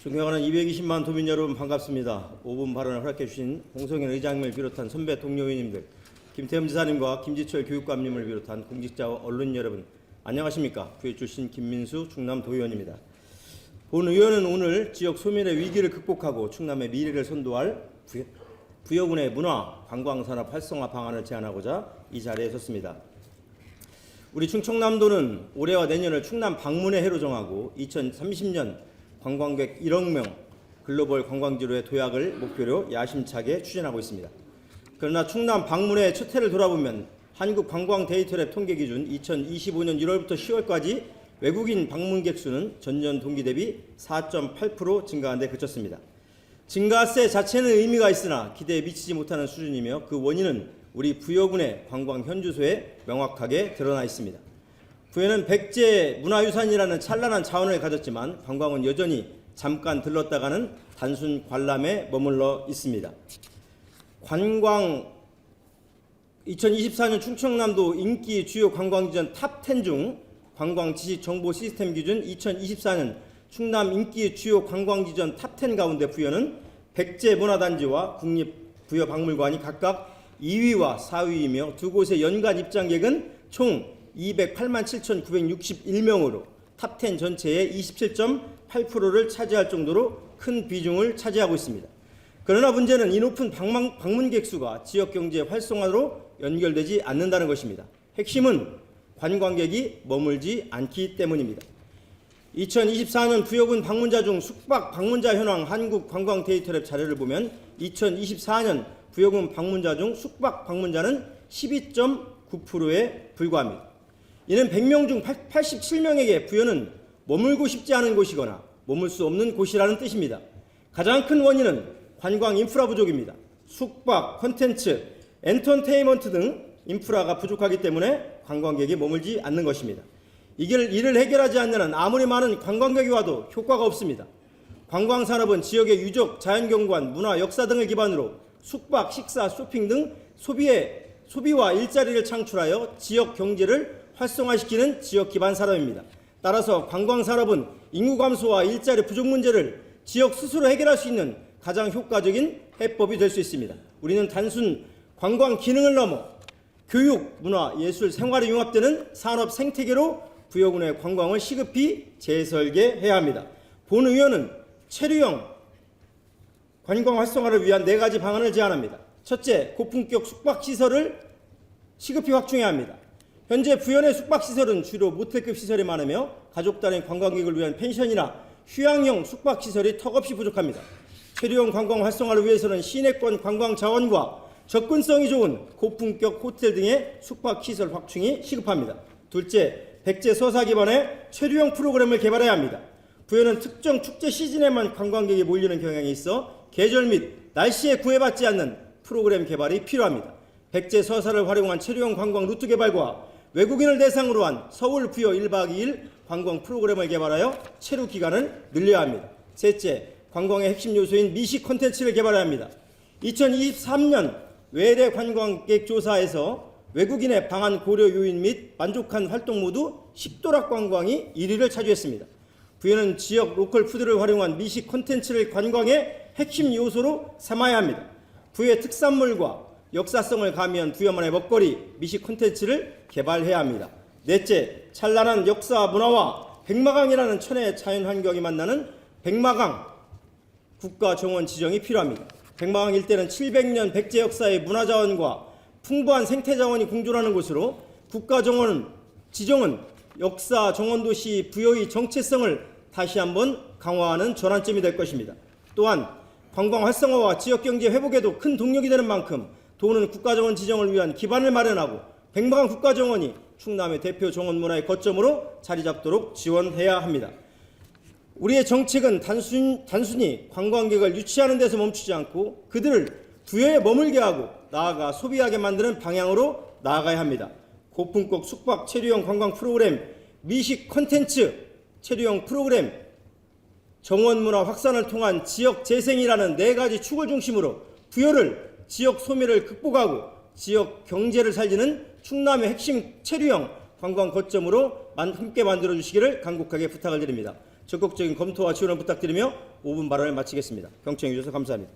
존경하는 220만 도민 여러분 반갑습니다. 5분 발언을 허락해 주신 홍성현 의장님을 비롯한 선배 동료 의원님들, 김태흠 지사님과 김지철 교육감님을 비롯한 공직자와 언론 여러분 안녕하십니까? 부회 출신 김민수 충남 도의원입니다. 본 의원은 오늘 지역 소민의 위기를 극복하고 충남의 미래를 선도할 부여- 부여군의 문화 관광산업 활성화 방안을 제안하고자 이 자리에 섰습니다. 우리 충청남도는 올해와 내년을 충남 방문의 해로 정하고 2030년 관광객 1억 명 글로벌 관광지로의 도약을 목표로 야심차게 추진하고 있습니다. 그러나 충남 방문의 첫 해를 돌아보면 한국 관광 데이터랩 통계 기준 2025년 1월부터 10월까지 외국인 방문객 수는 전년 동기 대비 4.8% 증가한 데 그쳤습니다. 증가세 자체는 의미가 있으나 기대에 미치지 못하는 수준이며 그 원인은 우리 부여군의 관광 현주소에 명확하게 드러나 있습니다. 부여는 백제 문화유산이라는 찬란한 자원을 가졌지만 관광은 여전히 잠깐 들렀다가는 단순 관람에 머물러 있습니다. 관광 2024년 충청남도 인기 주요 관광지전 탑10 중 관광 지식 정보 시스템 기준 2024년 충남 인기 주요 관광지전 탑10 가운데 부여는 백제 문화단지와 국립 부여 박물관이 각각 2위와 4위이며 두 곳의 연간 입장객은 총 208만 7,961명으로 탑10 전체의 27.8%를 차지할 정도로 큰 비중을 차지하고 있습니다. 그러나 문제는 이 높은 방문, 방문객 수가 지역 경제 활성화로 연결되지 않는다는 것입니다. 핵심은 관광객이 머물지 않기 때문입니다. 2024년 부여군 방문자 중 숙박 방문자 현황 한국 관광 데이터랩 자료를 보면 2024년 부여군 방문자 중 숙박 방문자는 12.9%에 불과합니다. 이는 100명 중 87명에게 부여는 머물고 싶지 않은 곳이거나 머물 수 없는 곳이라는 뜻입니다. 가장 큰 원인은 관광 인프라 부족입니다. 숙박, 컨텐츠, 엔터테인먼트 등 인프라가 부족하기 때문에 관광객이 머물지 않는 것입니다. 이걸 이를 해결하지 않는 한 아무리 많은 관광객이 와도 효과가 없습니다. 관광 산업은 지역의 유적, 자연경관, 문화, 역사 등을 기반으로 숙박, 식사, 쇼핑 등 소비의 소비와 일자리를 창출하여 지역 경제를 활성화시키는 지역 기반 산업입니다. 따라서 관광 산업은 인구 감소와 일자리 부족 문제를 지역 스스로 해결할 수 있는 가장 효과적인 해법이 될 수 있습니다. 우리는 단순 관광 기능을 넘어 교육, 문화, 예술, 생활이 융합되는 산업 생태계로 부여군의 관광을 시급히 재설계해야 합니다. 본 의원은 체류형 관광 활성화를 위한 네 가지 방안을 제안합니다. 첫째, 고품격 숙박 시설을 시급히 확충해야 합니다. 현재 부연의 숙박 시설은 주로 모텔급 시설이 많으며 가족 단위 관광객을 위한 펜션이나 휴양형 숙박 시설이 턱없이 부족합니다. 체류형 관광 활성화를 위해서는 시내권 관광 자원과 접근성이 좋은 고품격 호텔 등의 숙박 시설 확충이 시급합니다. 둘째, 백제 서사 기반의 체류형 프로그램을 개발해야 합니다. 부여는 특정 축제 시즌에만 관광객이 몰리는 경향이 있어 계절 및 날씨에 구애받지 않는 프로그램 개발이 필요합니다. 백제 서사를 활용한 체류형 관광 루트 개발과 외국인을 대상으로 한 서울 부여 1박 2일 관광 프로그램을 개발하여 체류 기간을 늘려야 합니다. 셋째, 관광의 핵심 요소인 미식 콘텐츠를 개발해야 합니다. 2023년 외래 관광객 조사에서 외국인의 방한 고려 요인 및 만족한 활동 모두 식도락 관광이 1위를 차지했습니다. 부여는 지역 로컬 푸드를 활용한 미식 콘텐츠를 관광의 핵심 요소로 삼아야 합니다. 부의 특산물과 역사성을 가미한 부여만의 먹거리, 미식 콘텐츠를 개발해야 합니다. 넷째, 찬란한 역사 문화와 백마강이라는 천혜의 자연 환경이 만나는 백마강 국가 정원 지정이 필요합니다. 백마강 일대는 700년 백제 역사의 문화 자원과 풍부한 생태 자원이 공존하는 곳으로 국가 정원 지정은 역사 정원 도시 부여의 정체성을 다시 한번 강화하는 전환점이 될 것입니다. 또한 관광 활성화와 지역 경제 회복에도 큰 동력이 되는 만큼 도는 국가 정원 지정을 위한 기반을 마련하고 백마강 국가 정원이 충남의 대표 정원 문화의 거점으로 자리 잡도록 지원해야 합니다. 우리의 정책은 단순, 단순히 관광객을 유치하는 데서 멈추지 않고 그들을 부여에 머물게 하고 나아가 소비하게 만드는 방향으로 나아가야 합니다. 고품격 숙박 체류형 관광 프로그램, 미식 콘텐츠 체류형 프로그램, 정원 문화 확산을 통한 지역 재생이라는 네 가지 축을 중심으로 부여를 지역 소멸을 극복하고 지역 경제를 살리는 충남의 핵심 체류형 관광 거점으로 만- 함께 만들어 주시기를 간곡하게 부탁을 드립니다. 적극적인 검토와 지원을 부탁드리며 5분 발언을 마치겠습니다. 경청 해 주셔서 감사합니다.